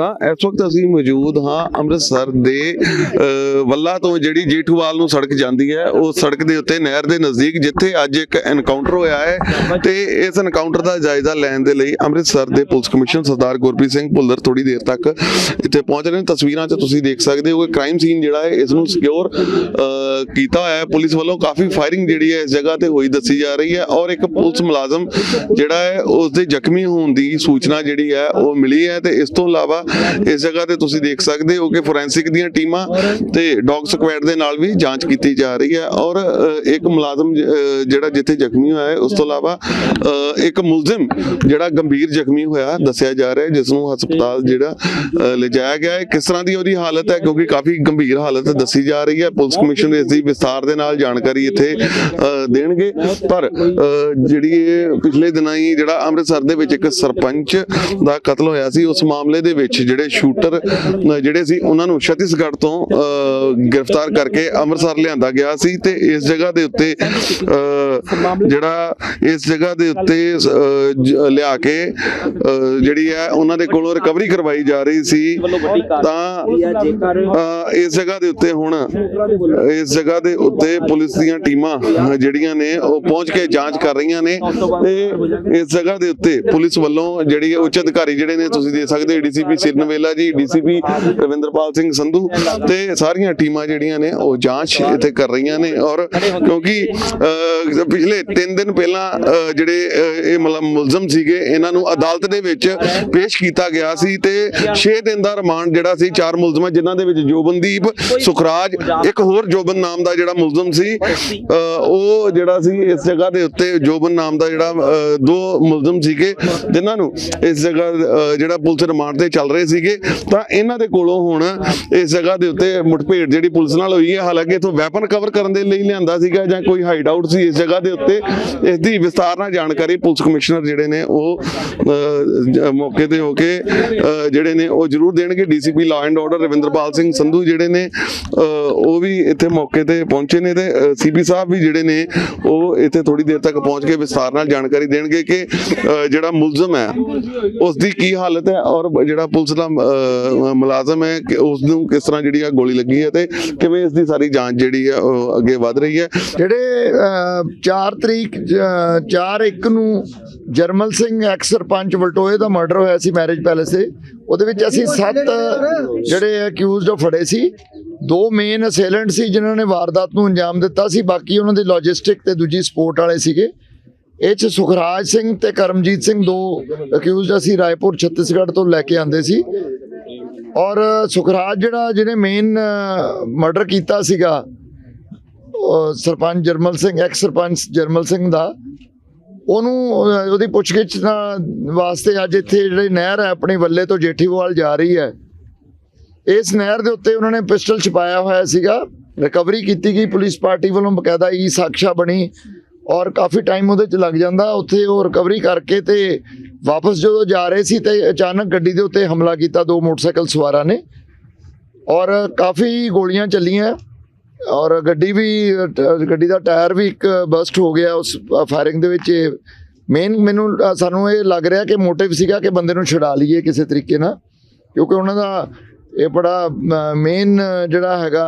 ਤਾਂ ਇਸ ਵਕਤ ਅਸੀਂ ਮੌਜੂਦ ਹਾਂ ਅੰਮ੍ਰਿਤਸਰ ਦੇ ਅ, ਵੱਲਾ ਤੋਂ ਜਿਹੜੀ ਜੇਠੂਵਾਲ ਨੂੰ ਸੜਕ ਜਾਂਦੀ ਹੈ ਉਹ ਸੜਕ ਦੇ ਉੱਤੇ ਨਹਿਰ ਦੇ ਨਜ਼ਦੀਕ ਜਿੱਥੇ ਅੱਜ ਇੱਕ ਐਨਕਾਊਂਟਰ ਹੋਇਆ ਹੈ ਤੇ ਇਸ ਐਨਕਾਊਂਟਰ ਦਾ ਜਾਇਜ਼ਾ ਲੈਣ ਦੇ ਲਈ ਅੰਮ੍ਰਿਤਸਰ ਦੇ ਪੁਲਿਸ ਕਮਿਸ਼ਨਰ ਸਰਦਾਰ ਗੁਰਪ੍ਰੀਤ ਸਿੰਘ ਭੁੱਲਰ ਥੋੜੀ ਦੇਰ ਤੱਕ ਇੱਥੇ ਪਹੁੰਚ ਰਹੇ ਨੇ। ਤਸਵੀਰਾਂ 'ਚ ਤੁਸੀਂ ਦੇਖ ਸਕਦੇ ਹੋ ਕਿ ਕ੍ਰਾਈਮ ਸੀਨ ਜਿਹੜਾ ਹੈ ਇਸ ਨੂੰ ਸਿਕਿਉਰ ਕੀਤਾ ਹੋਇਆ ਹੈ। ਪੁਲਿਸ ਵੱਲੋਂ ਕਾਫੀ ਫਾਇਰਿੰਗ ਜਿਹੜੀ ਹੈ ਇਸ ਜਗ੍ਹਾ ਤੇ ਹੋਈ ਦੱਸੀ ਜਾ ਰਹੀ ਹੈ ਔਰ ਇੱਕ ਪੁਲਿਸ ਮੁਲਾਜ਼ਮ ਜਿਹੜਾ ਹੈ ਉਸ ਦੇ ਜ਼ਖਮੀ ਹੋਣ ਦੀ ਸੂਚਨਾ ਜਿਹੜੀ ਹੈ ਉਹ ਮਿਲੀ ਹੈ ਤੇ ਇਸ ਤੋਂ ਇਲਾਵਾ ਇਸ ਜਗ੍ਹਾ ਤੇ ਤੁਸੀਂ ਦੇਖ ਸਕਦੇ ਹੋ ਕਿ ਫੋਰੈਂਸਿਕ ਦੀਆਂ ਟੀਮਾਂ ਤੇ ਡੌਗ ਸਕੁਐਡ ਦੇ ਨਾਲ ਵੀ ਜਾਂਚ ਕੀਤੀ ਜਾ ਰਹੀ ਹੈ ਔਰ ਇੱਕ ਮੁਲਾਜ਼ਮ ਜਿਹੜਾ ਜਿੱਥੇ ਜ਼ਖਮੀ ਹੋਇਆ ਹੈ ਉਸ ਤੋਂ ਇਲਾਵਾ ਇੱਕ ਮੁਲਜ਼ਮ ਜਿਹੜਾ ਗੰਭੀਰ ਜ਼ਖਮੀ ਹੋਇਆ ਦੱਸਿਆ ਜਾ ਰਿਹਾ ਹੈ ਜਿਸ ਨੂੰ ਹਸਪਤਾਲ ਜਿਹੜਾ ਲਿਜਾਇਆ ਗਿਆ ਹੈ। ਕਿਸ ਤਰ੍ਹਾਂ ਦੀ ਉਹਦੀ ਹਾਲਤ ਹੈ? ਕਿਉਂਕਿ ਕਾਫੀ ਗੰਭੀਰ ਹਾਲਤ ਦੱਸੀ ਜਾ ਰਹੀ ਹੈ। ਪੁਲਿਸ ਕਮਿਸ਼ਨ ਇਸ ਦੀ ਵਿਸਥਾਰ ਦੇ ਨਾਲ ਜਾਣਕਾਰੀ ਇੱਥੇ ਦੇਣਗੇ। ਪਰ ਜਿਹੜੀ ਪਿਛਲੇ ਦਿਨਾਂ ਹੀ ਜਿਹੜਾ ਅੰਮ੍ਰਿਤਸਰ ਦੇ ਵਿੱਚ ਇੱਕ ਸਰਪੰਚ ਦਾ ਕਤਲ ਹੋਇਆ ਸੀ ਉਸ ਮਾਮਲੇ ਦੇ ਵਿੱਚ ਜਿਹੜੇ ਸ਼ੂਟਰ ਜਿਹੜੇ ਸੀ, ਉਹਨਾਂ ਨੂੰ ਛੱਤੀਸਗੜ੍ਹ ਤੋਂ ਗ੍ਰਿਫਤਾਰ ਕਰਕੇ ਅੰਮ੍ਰਿਤਸਰ ਲਿਆਂਦਾ ਗਿਆ ਸੀ ਤੇ ਇਸ ਜਗ੍ਹਾ ਦੇ ਉੱਤੇ ਜਿਹੜਾ ਇਸ ਜਗ੍ਹਾ ਦੇ ਉੱਤੇ ਲਿਆ ਕੇ ਜਿਹੜੀ ਹੈ, ਉਹਨਾਂ ਦੇ ਕੋਲੋਂ ਰਿਕਵਰੀ ਕਰਵਾਈ ਜਾ ਰਹੀ ਸੀ। ਤਾਂ ਇਸ ਜਗ੍ਹਾ ਦੇ ਉੱਤੇ ਹੁਣ, ਇਸ ਜਗ੍ਹਾ ਦੇ ਉੱਤੇ ਪੁਲਿਸ ਦੀਆਂ ਟੀਮਾਂ ਜਿਹੜੀਆਂ ਨੇ, ਉਹ ਪਹੁੰਚ ਕੇ ਜਾਂਚ ਕਰ ਰਹੀਆਂ ਨੇ ਤੇ ਇਸ ਜਗ੍ਹਾ ਦੇ ਉੱਤੇ ਪੁਲਿਸ ਵੱਲੋਂ ਜਿਹੜੀ ਉੱਚ ਅਧਿਕਾਰੀ ਜਿਹੜੇ ਨੇ, ਤੁਸੀਂ ਦੇਖ ਸਕਦੇ ਹੋ ਡੀਸੀਪੀ ਸਿਰਨਵੇਲਾ ਜੀ ਡੀਸੀਪੀ ਰਵਿੰਦਰਪਾਲ ਸਿੰਘ ਸੰਧੂ ਤੇ ਸਾਰੀਆਂ ਟੀਮਾਂ ਜਿਹੜੀਆਂ ਨੇ ਉਹ ਜਾਂਚ ਇੱਥੇ ਕਰ ਰਹੀਆਂ ਨੇ ਔਰ ਕਿਉਂਕਿ ਪਿਛਲੇ 3 ਦਿਨ ਪਹਿਲਾਂ ਜਿਹੜੇ ਇਹ ਮੁਲਜ਼ਮ ਸੀਗੇ ਇਹਨਾਂ ਨੂੰ ਅਦਾਲਤ ਦੇ ਵਿੱਚ ਪੇਸ਼ ਕੀਤਾ ਗਿਆ ਸੀ ਤੇ 6 ਦਿਨ ਦਾ ਰਿਮਾਂਡ ਜਿਹੜਾ ਸੀ ਚਾਰ ਮੁਲਜ਼ਮਾਂ ਜਿਨ੍ਹਾਂ ਦੇ ਵਿੱਚ ਜੋਬਨਦੀਪ ਸੁਖਰਾਜ ਇੱਕ ਹੋਰ ਜੋਬਨ ਨਾਮ ਦਾ ਜਿਹੜਾ ਮੁਲਜ਼ਮ ਸੀ ਅ, ਉਹ ਜਿਹੜਾ ਸੀ ਇਸ ਜਗ੍ਹਾ ਦੇ ਉੱਤੇ ਜੋਬਨ ਨਾਮ ਦਾ ਜਿਹੜਾ ਦੋ ਮੁਲਜ਼ਮ ਸੀਗੇ ਜਿਨ੍ਹਾਂ ਨੂੰ ਇਸ ਜਗ੍ਹਾ ਅ, ਜਿਹੜਾ ਪੁਲਿਸ ਰਿਮਾਂਡ ਤੇ ਚੱਲ ਰਹੇ ਸੀਗੇ ਤਾਂ ਇਹਨਾਂ ਦੇ ਕੋਲੋਂ ਹੁਣ ਇਸ ਜਗ੍ਹਾ ਦੇ ਉੱਤੇ ਮੁਠਭੇੜ ਜਿਹੜੀ ਪੁਲਿਸ ਨਾਲ ਹੋਈ ਹੈ ਹਾਲਾਂਕਿ ਇਥੋਂ ਵੈਪਨ ਕਵਰ ਕਰਨ ਦੇ ਲਈ ਲਿਆਂਦਾ ਸੀਗਾ ਜਾਂ ਕੋਈ ਹਾਈਡ ਆਊਟ ਸੀ ਇਸ ਜਗ੍ਹਾ ਦੇ ਉੱਤੇ ਇਸ ਦੀ ਵਿਸਤਾਰ ਨਾਲ ਜਾਣਕਾਰੀ ਪੁਲਿਸ ਕਮਿਸ਼ਨਰ ਜਿਹੜੇ ਨੇ ਉਹ ਮੌਕੇ ਤੇ ਹੋ ਕੇ ਜਿਹੜੇ ਨੇ ਉਹ ਜ਼ਰੂਰ ਦੇਣਗੇ। DCP law and order Ravinderpal Singh Sandhu ਜਿਹੜੇ ਨੇ ਅ, ਉਹ ਵੀ ਇੱਥੇ ਮੌਕੇ ਤੇ ਪਹੁੰਚੇ ਨੇ ਤੇ ਸੀਪੀ ਸਾਹਿਬ ਵੀ ਜਿਹੜੇ ਨੇ ਉਹ ਇੱਥੇ ਥੋੜੀ ਦੇਰ ਤੱਕ ਪਹੁੰਚ ਕੇ ਵਿਸਤਾਰ ਨਾਲ ਜਾਣਕਾਰੀ ਦੇਣਗੇ ਕਿ ਜਿਹੜਾ ਮੁਲਜ਼ਮ ਹੈ ਉਸ ਦੀ ਕੀ ਹਾਲਤ ਹੈ ਔਰ ਜਿਹੜਾ ਪੁਲਿਸ ਦਾ ਮੁਲਾਜ਼ਮ ਹੈ ਕਿ ਉਸ ਨੂੰ ਕਿਸ ਤਰ੍ਹਾਂ ਜਿਹੜੀ ਆ ਗੋਲੀ ਲੱਗੀ ਹੈ ਤੇ ਕਿਵੇਂ ਇਸ ਦੀ ਸਾਰੀ ਜਾਂਚ ਜਿਹੜੀ ਹੈ ਉਹ ਅੱਗੇ ਵਧ ਰਹੀ ਹੈ? ਜਿਹੜੇ 4 ਤਰੀਕ 4 1 ਨੂੰ ਜਰਮਲ ਸਿੰਘ ਐਕਸ ਸਰਪੰਚ ਵਲਟੋਏ ਦਾ ਮਰਡਰ ਹੋਇਆ ਸੀ ਮੈਰਿਜ ਪੈਲੇਸ ਤੇ ਉਹਦੇ ਵਿੱਚ ਅਸੀਂ 7 ਜਿਹੜੇ ਅਕਿਊਜ਼ਡ ਫੜੇ ਸੀ। ਦੋ ਮੇਨ ਅਸੇਲੈਂਟ ਸੀ ਜਿਨ੍ਹਾਂ ਨੇ ਵਾਰਦਾਤ ਨੂੰ ਅੰਜਾਮ ਦਿੱਤਾ ਸੀ ਬਾਕੀ ਉਹਨਾਂ ਦੀ ਲੌਜਿਸਟਿਕ ਤੇ ਦੂਜੀ ਸਪੋਰਟ ਵਾਲੇ ਸੀਗੇ। ਇਹ ਚ ਸੁਖਰਾਜ ਸਿੰਘ ਤੇ ਕਰਮਜੀਤ ਸਿੰਘ ਦੋ ਅਕਿਊਜ਼ਡ ਅਸੀਂ ਰਾਏਪੁਰ, ਛੱਤੀਸਗੜ੍ਹ ਤੋਂ ਲੈ ਕੇ ਆਂਦੇ ਸੀ। ਔਰ ਸੁਖਰਾਜ ਜਿਹੜਾ ਜਿਹਨੇ ਮੇਨ ਮਰਡਰ ਕੀਤਾ ਸੀਗਾ ਸਰਪੰਚ ਜਰਮਲ ਸਿੰਘ ਐਕਸ ਸਰਪੰਚ ਜਰਮਲ ਸਿੰਘ ਦਾ, ਉਹਨੂੰ ਉਹਦੀ ਪੁੱਛਗਿੱਛ ਦਾ ਵਾਸਤੇ ਅੱਜ ਇੱਥੇ ਜਿਹੜੀ ਨਹਿਰ ਹੈ, ਆਪਣੇ ਵੱਲੇ ਤੋਂ ਜੇਠੀਵਾਲ ਜਾ ਰਹੀ ਹੈ। ਇਸ ਨਹਿਰ ਦੇ ਉੱਤੇ ਉਹਨਾਂ ਨੇ ਪਿਸਟਲ ਛਪਾਇਆ ਹੋਇਆ ਸੀਗਾ ਰਿਕਵਰੀ ਕੀਤੀ ਗਈ, ਪੁਲਿਸ ਪਾਰਟੀ ਵੱਲੋਂ ਬਕਾਇਦਾ ਈ ਸਾਖਸ਼ਾ ਬਣੀ। ਔਰ ਕਾਫੀ ਟਾਈਮ ਉਹਦੇ ਚ ਲੱਗ ਜਾਂਦਾ, ਉੱਥੇ ਉਹ ਰਿਕਵਰੀ ਕਰਕੇ ਤੇ ਵਾਪਸ ਜਦੋਂ ਜਾ ਰਹੇ ਸੀ ਤੇ ਅਚਾਨਕ ਗੱਡੀ ਦੇ ਉੱਤੇ ਹਮਲਾ ਕੀਤਾ, ਦੋ ਮੋਟਰਸਾਈਕਲ ਸਵਾਰਾਂ ਨੇ ਔਰ ਕਾਫੀ ਗੋਲੀਆਂ ਚੱਲੀਆਂ ਔਰ ਗੱਡੀ ਵੀ, ਗੱਡੀ ਦਾ ਟਾਇਰ ਵੀ ਇੱਕ ਬਸਟ ਹੋ ਗਿਆ ਉਸ ਫਾਇਰਿੰਗ ਦੇ ਵਿੱਚ। ਮੇਨ ਮੈਨੂੰ ਸਾਨੂੰ ਇਹ ਲੱਗ ਰਿਹਾ ਕਿ ਮੋਟਿਵ ਸੀਗਾ ਕਿ ਬੰਦੇ ਨੂੰ ਛੁਡਾ ਲਈਏ ਕਿਸੇ ਤਰੀਕੇ ਨਾਲ, ਕਿਉਂਕਿ ਉਹਨਾਂ ਦਾ ਇਹ ਬੜਾ ਮੇਨ ਜਿਹੜਾ ਹੈਗਾ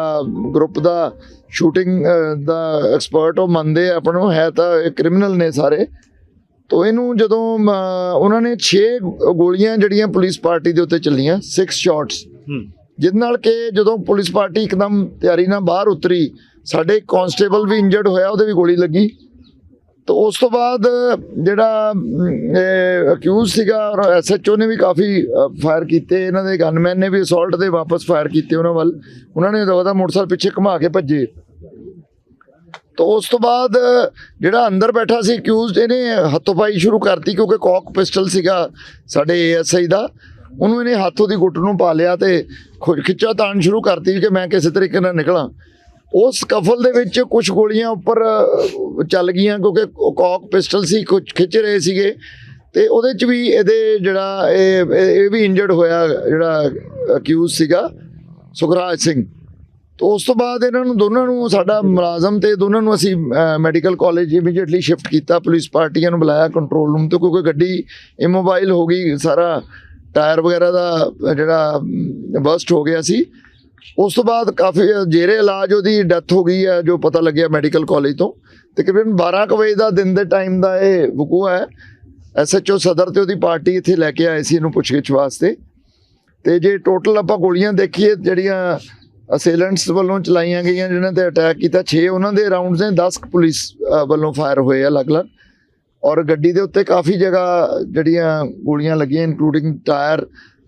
ਗਰੁੱਪ ਦਾ ਸ਼ੂਟਿੰਗ ਦਾ ਐਕਸਪਰਟ ਉਹ ਮੰਨਦੇ ਆ ਆਪਾਂ ਨੂੰ ਹੈ ਤਾਂ ਕ੍ਰਿਮੀਨਲ ਨੇ ਸਾਰੇ। ਤੋ ਇਹਨੂੰ ਜਦੋਂ ਉਹਨਾਂ ਨੇ 6 ਗੋਲੀਆਂ ਜਿਹੜੀਆਂ ਪੁਲਿਸ ਪਾਰਟੀ ਦੇ ਉੱਤੇ ਚੱਲੀਆਂ 6 ਸ਼ਾਟਸ ਜਿਸ ਨਾਲ ਕਿ ਜਦੋਂ ਪੁਲਿਸ ਪਾਰਟੀ ਇੱਕਦਮ ਤਿਆਰੀ ਨਾਲ ਬਾਹਰ ਉਤਰੀ ਸਾਡੇ ਕਾਂਸਟੇਬਲ ਵੀ ਇੰਜਰਡ ਹੋਇਆ ਉਹਦੇ ਵੀ ਗੋਲੀ ਲੱਗੀ। ਤਾਂ ਉਸ ਤੋਂ ਬਾਅਦ ਜਿਹੜਾ ਅਕਿਊਜ਼ ਸੀਗਾ, ਔਰ ਐਸਐਚਓ ਨੇ ਵੀ ਕਾਫੀ ਫਾਇਰ ਕੀਤੇ। ਇਹਨਾਂ ਦੇ ਗਨਮੈਨ ਨੇ ਵੀ ਅਸੌਲਟ ਦੇ ਵਾਪਸ ਫਾਇਰ ਕੀਤੇ ਉਹਨਾਂ ਵੱਲ। ਉਹਨਾਂ ਨੇ ਦਵਾ ਦਾ ਮੋਟਰਸਾਈਕਲ ਪਿੱਛੇ ਘੁਮਾ ਕੇ ਭੱਜੇ। ਤਾਂ ਉਸ ਤੋਂ ਬਾਅਦ ਜਿਹੜਾ ਅੰਦਰ ਬੈਠਾ ਸੀ ਅਕਿਊਜ਼ਡ ਇਹਨੇ ਹੱਥੋਂ-ਪਾਈ ਸ਼ੁਰੂ ਕਰਤੀ ਕਿਉਂਕਿ ਕੌਕ ਪਿਸਟਲ ਸੀਗਾ ਸਾਡੇ ਏਐਸਆਈ ਦਾ। ਉਹਨੂੰ ਇਹਨੇ ਹੱਥੋਂ ਦੀ ਗੁੱਟ ਨੂੰ ਪਾ ਲਿਆ ਤੇ ਖੁ- ਖਿੱਚਾ ਤਾਣ ਸ਼ੁਰੂ ਕਰਤੀ ਕਿ ਮੈਂ ਕਿਸੇ ਤਰੀਕੇ ਨਾਲ ਨਿਕਲਾਂ। ਉਸ ਕਫਲ ਦੇ ਵਿੱਚ ਕੁਝ ਗੋਲੀਆਂ ਉੱਪਰ ਚੱਲ ਗਈਆਂ ਕਿਉਂਕਿ ਉਹ ਕੌਕ ਪਿਸਟਲ ਸੀ ਕੁਝ ਖਿੱਚ ਰਹੇ ਸੀਗੇ ਤੇ ਉਹਦੇ ਚ ਵੀ ਇਹਦੇ ਜਿਹੜਾ ਇਹ ਇਹ ਇਹ ਵੀ ਇੰਜਰਡ ਹੋਇਆ ਜਿਹੜਾ ਅਕਿਊਜ਼ ਸੀਗਾ, ਸੁਖਰਾਜ ਸਿੰਘ। ਤੋਂ ਉਸ ਤੋਂ ਬਾਅਦ ਇਹਨਾਂ ਨੂੰ ਦੋਨਾਂ ਨੂੰ, ਸਾਡਾ ਮੁਲਾਜ਼ਮ ਤੇ ਦੋਨਾਂ ਨੂੰ ਅਸੀਂ ਮੈਡੀਕਲ ਕਾਲਜ ਇਮੀਡੀਏਟਲੀ ਸ਼ਿਫਟ ਕੀਤਾ, ਪੁਲਿਸ ਪਾਰਟੀਆਂ ਨੂੰ ਬੁਲਾਇਆ ਕੰਟਰੋਲ ਰੂਮ ਤੋਂ, ਕਿਉਂਕਿ ਗੱਡੀ ਇਮੋਬਾਈਲ ਹੋ ਗਈ, ਸਾਰਾ ਟਾਇਰ ਵਗੈਰਾ ਦਾ ਜਿਹੜਾ ਬਸਟ ਹੋ ਗਿਆ ਸੀ। ਉਸ ਤੋਂ ਬਾਅਦ ਕਾਫੀ ਜੇਰੇ ਇਲਾਜ ਉਹਦੀ ਡੈਥ ਹੋ ਗਈ ਹੈ, ਜੋ ਪਤਾ ਲੱਗਿਆ ਮੈਡੀਕਲ ਕਾਲਜ ਤੋਂ। ਤਕਰੀਬਨ 12 ਕੁ ਵਜੇ ਦਾ ਦਿਨ ਦੇ ਟਾਈਮ ਦਾ ਇਹ ਵਕੂਆ ਹੈ। ਐਸਐਚਓ ਸਦਰ ਤੇ ਉਹਦੀ ਪਾਰਟੀ ਇੱਥੇ ਲੈ ਕੇ ਆਏ ਸੀ ਇਹਨੂੰ ਪੁੱਛਗਿੱਛ ਵਾਸਤੇ। ਤੇ ਜੇ ਟੋਟਲ ਆਪਾਂ ਗੋਲੀਆਂ ਦੇਖੀਏ, ਜਿਹੜੀਆਂ ਅਸੇਲੈਂਟਸ ਵੱਲੋਂ ਚਲਾਈਆਂ ਗਈਆਂ, ਜਿਨ੍ਹਾਂ ਤੇ ਅਟੈਕ ਕੀਤਾ 6 ਉਹਨਾਂ ਦੇ ਰਾਉਂਡਸ ਨੇ 10 ਪੁਲਿਸ ਵੱਲੋਂ ਫਾਇਰ ਹੋਏ ਆ ਅਲੱਗ-ਅਲੱਗ। ਔਰ ਗੱਡੀ ਦੇ ਉੱਤੇ ਕਾਫੀ ਜਗ੍ਹਾ ਜਿਹੜੀਆਂ ਗੋਲੀਆਂ ਲੱਗੀਆਂ ਇਨਕਲੂਡਿੰਗ ਟਾਇਰ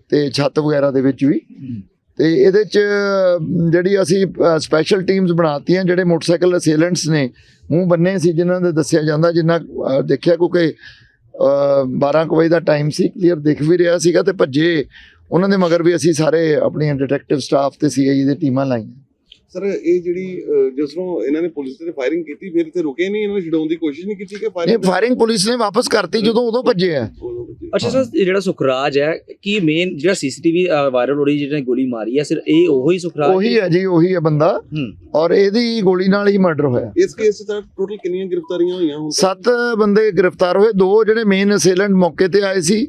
ਤੇ ਛੱਤ ਵਗੈਰਾ ਦੇ ਵਿੱਚ ਵੀ। ਤੇ ਇਹਦੇ ਚ ਜਿਹੜੀ ਅਸੀਂ ਸਪੈਸ਼ਲ ਟੀਮਸ ਬਣਾਤੀਆਂ ਜਿਹੜੇ ਮੋਟਰਸਾਈਕਲ ਅਸੇਲੈਂਟਸ ਨੇ ਮੂੰਹ ਬੰਨੇ ਸੀ ਜਿਨ੍ਹਾਂ ਦੇ ਦੱਸਿਆ ਜਾਂਦਾ ਜਿੰਨਾ ਦੇਖਿਆ ਕਿਉਂਕਿ ਅ, 12 ਕੁ ਵਜੇ ਦਾ ਟਾਈਮ ਸੀ ਕਲੀਅਰ ਦਿਖ ਵੀ ਰਿਹਾ ਸੀਗਾ ਤੇ ਭੱਜੇ ਉਹਨਾਂ ਦੇ ਮਗਰ ਵੀ ਅਸੀਂ ਸਾਰੇ ਆਪਣੀਆਂ ਡਿਟੈਕਟਿਵ ਸਟਾਫ ਤੇ ਸੀਆਈ ਦੇ ਟੀਮਾਂ ਲਾਈਆਂ। ਸਰ ਇਹ ਜਿਹੜੀ ਜਿਸ ਨੂੰ ਇਹਨਾਂ ਨੇ ਪੁਲਿਸ ਤੇ ਫਾਇਰਿੰਗ ਕੀਤੀ ਫਿਰ ਤੇ ਰੁਕੇ ਨਹੀਂ ਇਹਨਾਂ ਨੇ ਛਡਾਉਣ ਦੀ ਕੋਸ਼ਿਸ਼ ਨਹੀਂ ਕੀਤੀ ਕਿ ਫਾਇਰਿੰਗ ਫਾਇਰਿੰਗ ਪੁਲਿਸ ਨੇ ਵਾਪਸ ਕਰਤੀ ਜਦੋਂ ਉਦੋਂ ਭੱਜੇ ਆ। ਅੱਛਾ ਸਰ ਜਿਹੜਾ ਸੁਖਰਾਜ ਹੈ ਕੀ ਮੇਨ ਜਿਹੜਾ ਸੀਸੀਟੀਵੀ ਵਾਇਰਲ ਹੋ ਰਹੀ ਜਿਹਨੇ ਗੋਲੀ ਮਾਰੀ ਹੈ ਸਿਰ ਇਹ ਉਹੀ ਸੁਖਰਾਜ ਉਹੀ ਹੈ? ਜੀ ਉਹੀ ਹੈ ਬੰਦਾ। ਹੂੰ। ਔਰ ਇਹਦੀ ਗੋਲੀ ਨਾਲ ਹੀ ਮਰਡਰ ਹੋਇਆ। ਇਸ ਕੇਸ 'ਚ ਟੋਟਲ ਕਿੰਨੀਆਂ ਗ੍ਰਿਫਤਾਰੀਆਂ ਹੋਈਆਂ ਹੁਣ? ਸੱਤ ਬੰਦੇ ਗ੍ਰਿਫਤਾਰ ਹੋਏ ਦੋ ਜਿਹੜੇ ਮੇਨ ਅਸੇਲੈਂਟ ਮੌਕੇ ਤੇ ਆਏ ਸੀ।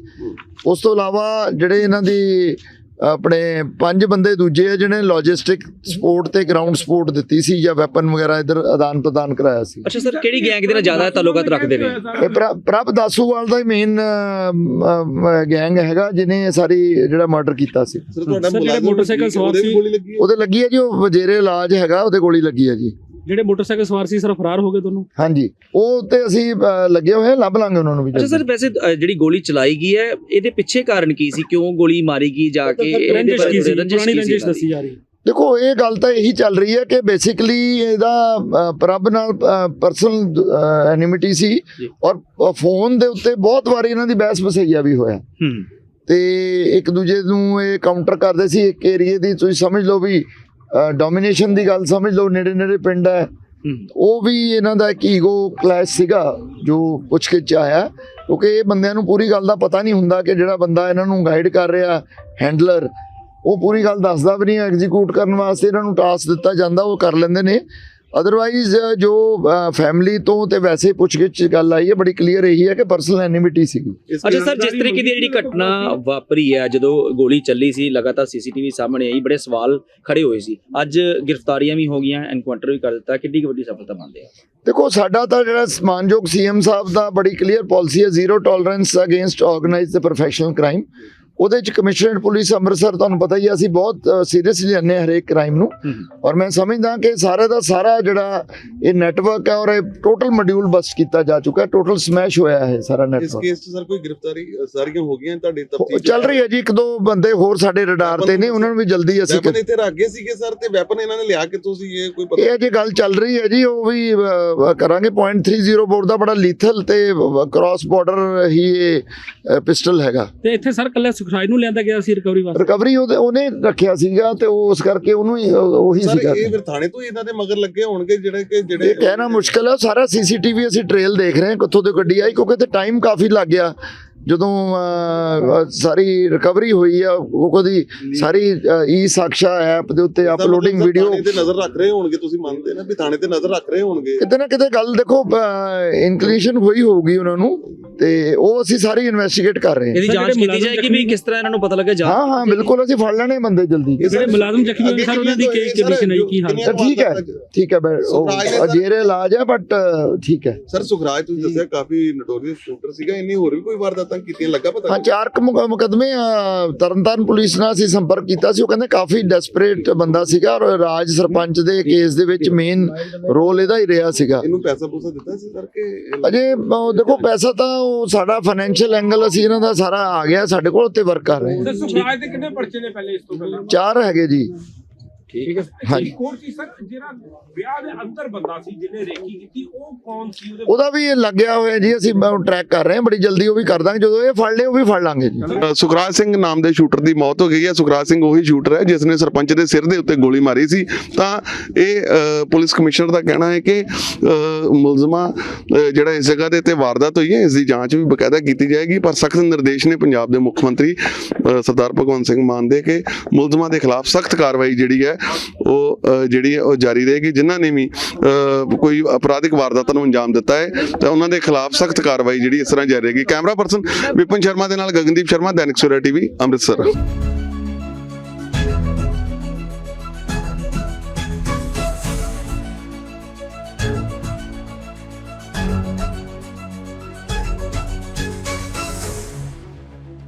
ਉਸ ਤੋਂ ਇਲਾਵਾ ਜਿਹੜੇ ਇਹਨਾਂ ਦੀ ਆਪਣੇ ਪੰਜ ਬੰਦੇ ਦੂਜੇ ਆ ਜਿਹਨੇ ਲੌਜਿਸਟਿਕ ਸਪੋਰਟ ਤੇ ਗਰਾਊਂਡ ਸਪੋਰਟ ਦਿੱਤੀ ਸੀ ਜਾਂ ਵੈਪਨ ਵਗੈਰਾ ਇਧਰ ਆਦਾਨ ਪ੍ਰਦਾਨ ਕਰਾਇਆ ਸੀ। ਅੱਛਾ ਸਰ ਕਿਹੜੀ ਗੈਂਗ ਦੇ ਨਾਲ ਜ਼ਿਆਦਾ ਤਾਲੁਕਾਤ ਰੱਖਦੇ ਨੇ? ਇਹ ਪ੍ਰ- ਪ੍ਰਭ ਦਾਸੂਵਾਲ ਦਾ ਹੀ ਮੇਨ ਗੈਂਗ ਹੈਗਾ ਜਿਹਨੇ ਇਹ ਸਾਰੀ ਜਿਹੜਾ ਮਰਡਰ ਕੀਤਾ ਸੀ। ਸਰ ਤੁਹਾਡਾ ਮੋਟਰਸਾਈਕਲ ਸਵਾਰ ਸੀ- ਉਹਦੇ ਲੱਗੀ ਹੈ ਜੀ ਉਹ ਵਜੇਰੇ ਇਲਾਜ ਹੈਗਾ ਉਹਦੇ ਗੋਲੀ ਲੱਗੀ ਹੈ ਜੀ। ਜਿਹੜੇ ਮੋਟਰਸਾਈਕਲ ਸਵਾਰ ਸੀ ਸਰ ਫਰਾਰ ਹੋ ਗਏ ਦੋਨੋਂ? ਹਾਂਜੀ। ਉਹ ਤੇ ਅਸੀਂ ਅ, ਲੱਗੇ ਹੋਏ ਲੱਭ ਲਾਂਗੇ ਉਹਨਾਂ ਨੂੰ ਵੀ ਅੱਛਾ। ਸਰ ਵੈਸੇ ਅ, ਜਿਹੜੀ ਗੋਲੀ ਚਲਾਈ ਗਈ ਹੈ ਇਹਦੇ ਪਿੱਛੇ ਕਾਰਨ ਕੀ ਸੀ? ਕਿਉਂ ਗੋਲੀ ਮਾਰੀ ਗਈ ਜਾ ਕੇ? ਇਹਦੇ ਰੰਜਿਸ਼ ਬਾਰੇ ਕੀ ਸੀ? ਰੰਜਿਸ਼ ਪੁਰਾਣੀ ਕੀ ਸੀ ਰੰਜਿਸ਼ ਇਹਨਾਂ ਦੀ? ਦੱਸੀ ਜਾ ਰਹੀ ਦੇਖੋ ਇਹ ਗੱਲ ਤਾਂ ਇਹੀ ਚੱਲ ਰਹੀ ਹੈ ਕਿ ਬੇਸਿਕਲੀ ਇਹਦਾ ਅ, ਪ੍ਰਭ ਨਾਲ ਪਰਸਨਲ ਐਨਿਮਿਟੀ ਸੀ ਜੀ। ਔਰ ਫੋਨ ਦੇ ਉੱਤੇ ਬਹੁਤ ਵਾਰੀ ਇਹਨਾਂ ਦੀ ਬਹਿਸ ਬਸਈਆ ਵੀ ਹੋਇਆ। ਹੂੰ। ਤੇ ਇੱਕ ਦੂਜੇ ਨੂੰ ਇਹ ਕਾਊਂਟਰ ਕਰਦੇ ਸੀ ਇੱਕ ਏਰੀਏ ਦੀ ਤੁਸੀਂ ਸਮਝ ਲਓ ਵੀ ਡੋਮੀਨੇਸ਼ਨ ਦੀ ਗੱਲ ਸਮਝ ਲਓ ਨੇੜੇ ਨੇੜੇ ਪਿੰਡ ਹੈ। ਉਹ ਵੀ ਇਹਨਾਂ ਦਾ ਇੱਕ ਈਗੋ ਕਲੈਸ਼ ਸੀਗਾ ਜੋ ਪੁੱਛ ਕੇ ਚ ਆਇਆ। ਕਿਉਂਕਿ ਇਹ ਬੰਦਿਆਂ ਨੂੰ ਪੂਰੀ ਗੱਲ ਦਾ ਪਤਾ ਨਹੀਂ ਹੁੰਦਾ ਕਿ ਜਿਹੜਾ ਬੰਦਾ ਇਹਨਾਂ ਨੂੰ ਗਾਈਡ ਕਰ ਰਿਹਾ ਹੈਂਡਲਰ ਉਹ ਪੂਰੀ ਗੱਲ ਦੱਸਦਾ ਵੀ ਨਹੀਂ ਐਗਜ਼ੀਕਿਊਟ ਕਰਨ ਵਾਸਤੇ ਇਹਨਾਂ ਨੂੰ ਟਾਸਕ ਦਿੱਤਾ ਜਾਂਦਾ ਉਹ ਕਰ ਲੈਂਦੇ ਨੇ। ਅਦਰਵਾਈਜ਼ ਜੋ ਫੈਮਿਲੀ ਤੋਂ ਤੇ ਵੈਸੇ ਪੁੱਛਗਿੱਛ ਗੱਲ ਆਈ ਹੈ ਬੜੀ ਕਲੀਅਰ ਇਹੀ ਹੈ ਕਿ ਪਰਸਨਲ ਐਨਿਮਿਟੀ ਸੀਗੀ। ਅੱਛਾ ਸਰ ਜਿਸ ਤਰੀਕੇ ਦੀ ਜਿਹੜੀ ਘਟਨਾ ਵਾਪਰੀ ਹੈ ਜਦੋਂ ਗੋਲੀ ਚੱਲੀ ਸੀ ਲਗਾਤਾਰ ਸੀਸੀਟੀਵੀ ਸਾਹਮਣੇ ਆਈ ਬੜੇ ਸਵਾਲ ਖੜੇ ਹੋਏ ਸੀ। ਅੱਜ ਗ੍ਰਿਫਤਾਰੀਆਂ ਵੀ ਹੋ ਗਈਆਂ ਐਨਕਾਊਂਟਰ ਵੀ ਕਰ ਦਿੱਤਾ ਕਿੰਨੀ ਕੁ ਵੱਡੀ ਸਫਲਤਾ ਮੰਨਦੇ ਆ? ਦੇਖੋ ਸਾਡਾ ਤਾਂ ਜਿਹੜਾ ਸਮਾਨਯੋਗ ਸੀਐਮ ਸਾਹਿਬ ਦਾ ਬੜੀ ਕਲੀਅਰ ਪਾਲਿਸੀ ਹੈ ਜ਼ੀਰੋ ਟੋਲਰੈਂਸ ਅਗੇਂਸਟ ਆਰਗੇਨਾਈਜ਼ਡ ਤੇ ਪ੍ਰੋਫੈਸ਼ਨਲ ਕ੍ਰਾਈਮ ਉਹਦੇ ਚ ਕਮਿਸ਼ਨਰੇਟ ਪੁਲਿਸ ਅੰਮ੍ਰਿਤਸਰ ਤੁਹਾਨੂੰ ਪਤਾ ਹੀ ਹੈ ਅਸੀਂ ਬਹੁਤ ਸੀਰੀਅਸਲੀ ਲੈਂਦੇ ਹਾਂ ਹਰੇਕ ਕ੍ਰਾਈਮ ਨੂੰ। ਔਰ ਮੈਂ ਸਮਝਦਾ ਕਿ ਸਾਰੇ ਦਾ ਸਾਰਾ ਜਿਹੜਾ ਇਹ ਨੈਟਵਰਕ ਹੈ ਔਰ ਇਹ ਟੋਟਲ ਮੋਡਿਊਲ ਬਸਟ ਕੀਤਾ ਜਾ ਚੁੱਕਾ ਹੈ ਟੋਟਲ ਸਮੈਸ਼ ਹੋਇਆ ਹੈ ਸਾਰਾ ਇਸ ਨੈਟਵਰਕ ਕੇਸ 'ਚ ਸਰ ਕੋਈ ਗ੍ਰਿਫਤਾਰੀ ਸਾਰੀਆਂ ਹੋ ਗਈਆਂ ਤੁਹਾਡੀ ਤਫਤੀਸ਼ ਚੱਲ ਰਹੀ ਹੈ ਜੀ ਇੱਕ ਦੋ ਬੰਦੇ ਹੋਰ ਸਾਡੇ ਰਡਾਰ ਤੇ ਨੇ ਉਹਨਾਂ ਨੂੰ ਵੀ ਜਲਦੀ ਅਸੀਂ ਵੈਪਨ ਇੱਥੇ ਰੱਖ ਗਏ ਸੀਗੇ ਸਰ ਤੇ ਵੈਪਨ ਇਹਨਾਂ ਨੇ ਲਿਆ ਕਿੱਥੋਂ ਸੀ ਇਹ ਕੋਈ ਪਤਾ? ਇਹ ਜੇ ਗੱਲ ਚੱਲ ਰਹੀ ਹੈ ਜੀ ਉਹ ਵੀ ਕਰਾਂਗੇ .30 ਬੋਰ ਦਾ ਬੜਾ ਲੀਥਲ ਤੇ ਕ੍ਰਾਸ ਬਾਰਡਰ ਹੀ ਇਹ ਪਿਸਟਲ ਹੈਗਾ। ਤੇ ਇੱਥੇ ਸਰ ਕੱਲੇ ਸੁਖਰਾਜ ਨੂੰ ਲਿਆਂਦਾ ਗਿਆ ਸੀ ਰਿਕਵਰੀ ਵਾਸਤੇ? ਰਿਕਵਰੀ ਉਹਦੇ ਉਹਨੇ ਰੱਖਿਆ ਸੀਗਾ ਤੇ ਉਹ ਉਸ ਕਰਕੇ ਉਹਨੂੰ ਹੀ ਉਹ- ਉਹੀ ਸਰ ਸੀਗਾ। ਇਹ ਫਿਰ ਥਾਣੇ ਤੋਂ ਹੀ ਇਹਨਾਂ ਦੇ ਮਗਰ ਲੱਗੇ ਹੋਣਗੇ ਜਿਹੜੇ ਕਿ ਜਿਹੜੇ ਇਹ ਕਹਿਣਾ ਮੁਸ਼ਕਲ ਹੈ ਸਾਰਾ ਸੀਸੀਟੀਵੀ ਅਸੀਂ ਟ੍ਰੇਲ ਦੇਖ ਰਹੇ ਹਾਂ ਕਿੱਥੋਂ ਦੀ ਗੱਡੀ ਆਈ ਕਿਉਂਕਿ ਤੇ ਟਾਈਮ ਕਾਫੀ ਲੱਗ ਗਿਆ। ਜਦੋਂ ਸਾਰੀ ਰਿਕਵਰੀ ਹੋਈ ਆ ਉਹ ਕਦੀ ਸਾਰੀ ਈ ਸਾਕਸ਼ਾ ਐਪ ਦੇ ਉੱਤੇ ਅਪਲੋਡਿੰਗ ਵੀਡੀਓ ਤੇ ਨਜ਼ਰ ਰੱਖ ਰਹੇ ਹੋਣਗੇ ਤੁਸੀਂ ਮੰਨਦੇ ਨਾ ਵੀ ਥਾਣੇ ਤੇ ਨਜ਼ਰ ਰੱਖ ਰਹੇ ਹੋਣਗੇ। ਕਿਤੇ ਨਾ ਕਿਤੇ ਗੱਲ ਦੇਖੋ ਇਨਕਲੂਸ਼ਨ ਹੋਈ ਹੋਊਗੀ ਉਹਨਾਂ ਨੂੰ ਤੇ ਉਹ ਅਸੀਂ ਸਾਰੀ ਇਨਵੈਸਟੀਗੇਟ ਕਰ ਰਹੇ ਹਾਂ। ਇਹਦੀ ਜਾਂਚ ਕੀਤੀ ਜਾਏਗੀ ਵੀ ਕਿਸ ਤਰ੍ਹਾਂ ਇਹਨਾਂ ਨੂੰ ਪਤਾ ਲੱਗੇ ਜਾਂ ਹਾਂ ਹਾਂ ਬਿਲਕੁਲ ਅਸੀਂ ਫੜ ਲੈਣੇ ਬੰਦੇ ਜਲਦੀ। ਜਿਹੜੇ ਮੁਲਾਜ਼ਮ ਜ਼ਖਮੀ ਹੋਏ ਸਰ, ਉਹਨਾਂ ਦੀ ਕੀ ਕੰਡੀਸ਼ਨ ਹੈ, ਕੀ ਹਾਲ? ਕਿੰਨੀਆਂ ਤਾਂ ਠੀਕ ਹੈ ਠੀਕ ਹੈ ਉਹ ਅਜੇਰੇ ਇਲਾਜ ਹੈ ਬਟ ਠੀਕ ਹੈ। ਸਰ ਸੁਖਰਾਜ ਤੁਸੀਂ ਦੱਸਿਆ ਕਾਫੀ ਨੋਟੋਰੀਅਸ ਸ਼ੂਟਰ ਸੀਗਾ ਇੰਨੀ ਹੋਰ ਵੀ ਕੋਈ ਵਾਰਦਾਤਾਂ ਕੀਤੀਆਂ ਲੱਗਾ ਪਤਾ ਹਾਂ ਚਾਰ ਕੁ ਮੁਕ- ਮੁਕੱਦਮੇ ਤਰਨਤਾਰਨ ਪੁਲਿਸ ਨਾਲ ਅਸੀਂ ਸੰਪਰਕ ਕੀਤਾ ਸੀ। ਉਹ ਕਹਿੰਦੇ ਕਾਫੀ ਡੈਸਪਰੇਟ ਬੰਦਾ ਸੀਗਾ ਔਰ ਰਾਜ ਸਰਪੰਚ ਦੇ ਕੇਸ ਦੇ ਵਿੱਚ ਮੇਨ ਰੋਲ ਇਹਦਾ ਹੀ ਰਿਹਾ ਸੀਗਾ। ਇਹਨੂੰ ਪੈਸਾ ਪੂਸਾ ਦਿੱਤਾ ਸੀ ਸਰ ਕਿ ਇਹ- ਅਜੇ ਦੇਖੋ ਪੈਸਾ ਤਾਂ ਉਹ ਸਾਡਾ ਫਾਈਨੈਂਸ਼ੀਅਲ ਐਂਗਲ ਅਸੀਂ ਇਹਨਾਂ ਦਾ ਸਾਰਾ ਆ ਗਿਆ ਸਾਡੇ ਕੋਲ ਉੱਤੇ ਵਰਕ ਕਰ ਰਹੇ ਹਾਂ। ਸਰ ਸੁਖਰਾਜ ਦੇ ਕਿੰਨੇ ਪਰਚੇ ਨੇ ਪਹਿਲੇ ਇਸ ਤੋਂ ਪਹਿਲਾਂ? ਚਾਰ ਹੈਗੇ ਜੀ। ਠੀਕ ਹੈ। ਹਾਂਜੀ। ਇੱਕ ਹੋਰ ਚੀਜ਼ ਸਰ ਜਿਹੜਾ ਵਿਆਹ ਦੇ ਅੰਦਰ ਬੰਦਾ ਸੀ ਜਿਹਨੇ ਰੇਕੀ ਕੀਤੀ ਉਹ ਕੌਣ ਸੀ ਉਹਦੇ ਉਹਦਾ ਵੀ ਇਹ ਲੱਗਿਆ ਹੋਇਆ ਜੀ ਅਸੀਂ ਟਰੈਕ ਕਰ ਰਹੇ ਹਾਂ ਬੜੀ ਜਲਦੀ ਉਹ ਵੀ ਕਰ ਦਾਂਗੇ ਜਦੋਂ ਇਹ ਫੜ ਲਏ ਉਹ ਵੀ ਫੜ ਲਾਂਗੇ ਜੀ। ਸੁਖਰਾਜ ਸਿੰਘ ਨਾਮ ਦੇ ਸ਼ੂਟਰ ਦੀ ਮੌਤ ਹੋ ਗਈ ਹੈ ਸੁਖਰਾਜ ਸਿੰਘ ਉਹੀ ਸ਼ੂਟਰ ਹੈ ਜਿਸ ਨੇ ਸਰਪੰਚ ਦੇ ਸਿਰ ਦੇ ਉੱਤੇ ਗੋਲੀ ਮਾਰੀ ਸੀ। ਤਾਂ ਇਹ ਪੁਲਿਸ ਕਮਿਸ਼ਨਰ ਦਾ ਕਹਿਣਾ ਹੈ ਕਿ ਮੁਲਜ਼ਮਾਂ ਜਿਹੜਾ ਇਸ ਜਗ੍ਹਾ ਦੇ ਉੱਤੇ ਵਾਰਦਾਤ ਹੋਈ ਹੈ ਇਸ ਦੀ ਜਾਂਚ ਵੀ ਬਕਾਇਦਾ ਕੀਤੀ ਜਾਏਗੀ ਪਰ ਸਖਤ ਨਿਰਦੇਸ਼ ਨੇ ਪੰਜਾਬ ਦੇ ਮੁੱਖ ਮੰਤਰੀ ਸਰਦਾਰ ਭਗਵੰਤ ਸਿੰਘ ਮਾਨ ਦੇ ਕਿ ਮੁਲਜ਼ਮਾਂ ਦੇ ਖਿਲਾਫ ਸਖਤ ਕਾਰਵਾਈ ਜਿਹੜੀ ਹੈ ਉਹ ਅ, ਜਿਹੜੀ ਹੈ ਉਹ ਜਾਰੀ ਰਹੇਗੀ। ਜਿਨ੍ਹਾਂ ਨੇ ਵੀ ਅ, ਕੋਈ ਅਪਰਾਧਿਕ ਵਾਰਦਾਤਾਂ ਨੂੰ ਅੰਜਾਮ ਦਿੱਤਾ ਹੈ ਤਾਂ ਉਹਨਾਂ ਦੇ ਖਿਲਾਫ ਸਖਤ ਕਾਰਵਾਈ ਜਿਹੜੀ ਇਸ ਤਰ੍ਹਾਂ ਜਾਰੀ ਰਹੇਗੀ। ਕੈਮਰਾ ਪਰਸਨ ਵਿਪਨ ਸ਼ਰਮਾ ਦੇ ਨਾਲ ਗਗਨਦੀਪ ਸ਼ਰਮਾ ਦੈਨਿਕ ਸਵੇਰਾ ਟੀਵੀ ਅੰਮ੍ਰਿਤਸਰ।